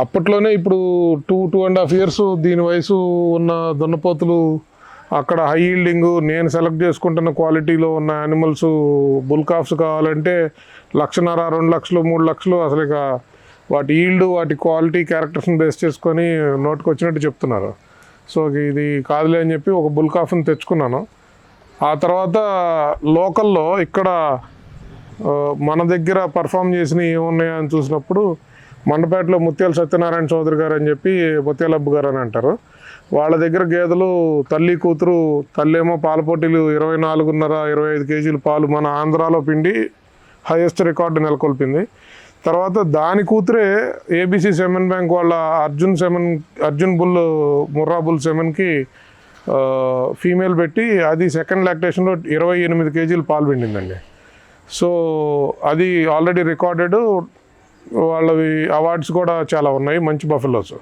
అప్పట్లోనే ఇప్పుడు two two and half years దీని వయసు ఉన్న దున్నపోతులు అక్కడ హై ఈల్డింగ్ నేను సెలెక్ట్ చేసుకుంటున్న క్వాలిటీలో ఉన్న యానిమల్స్ బుల్కాఫ్స్ కావాలంటే లక్షన్నర రెండు లక్షలు మూడు లక్షలు అసలు ఇక వాటి ఈల్డ్ వాటి క్వాలిటీ క్యారెక్టర్స్ని బేస్ చేసుకొని నోటికి వచ్చినట్టు చెప్తున్నారు. సో ఇది కాదులే అని చెప్పి ఒక బుల్కాఫ్ని తెచ్చుకున్నాను. ఆ తర్వాత లోకల్లో ఇక్కడ మన దగ్గర పర్ఫామ్ చేసినవి ఏమున్నాయని అని చూసినప్పుడు మండపేటలో ముత్యాల సత్యనారాయణ చౌదరి గారు అని చెప్పి ముత్యాలబ్బు గారు అని అంటారు. వాళ్ళ దగ్గర గేదెలు తల్లి కూతురు తల్లేమో పాల పోటీలు ఇరవై నాలుగున్నర ఇరవై ఐదు కేజీలు పాలు మన ఆంధ్రాలో పిండి హైయెస్ట్ రికార్డు నెలకొల్పింది. తర్వాత దాని కూతురే ఏబీసీ సెమెన్ బ్యాంక్ వాళ్ళ Arjun semen Arjun bull Murrah bull సెమెన్కి female పెట్టి అది సెకండ్ లాక్టేషన్లో ఇరవై ఎనిమిది కేజీలు పాలు పిండిందండి. సో అది ఆల్రెడీ రికార్డెడ్ వాళ్ళవి అవార్డ్స్ కూడా చాలా ఉన్నాయి. మంచి బఫెలోస్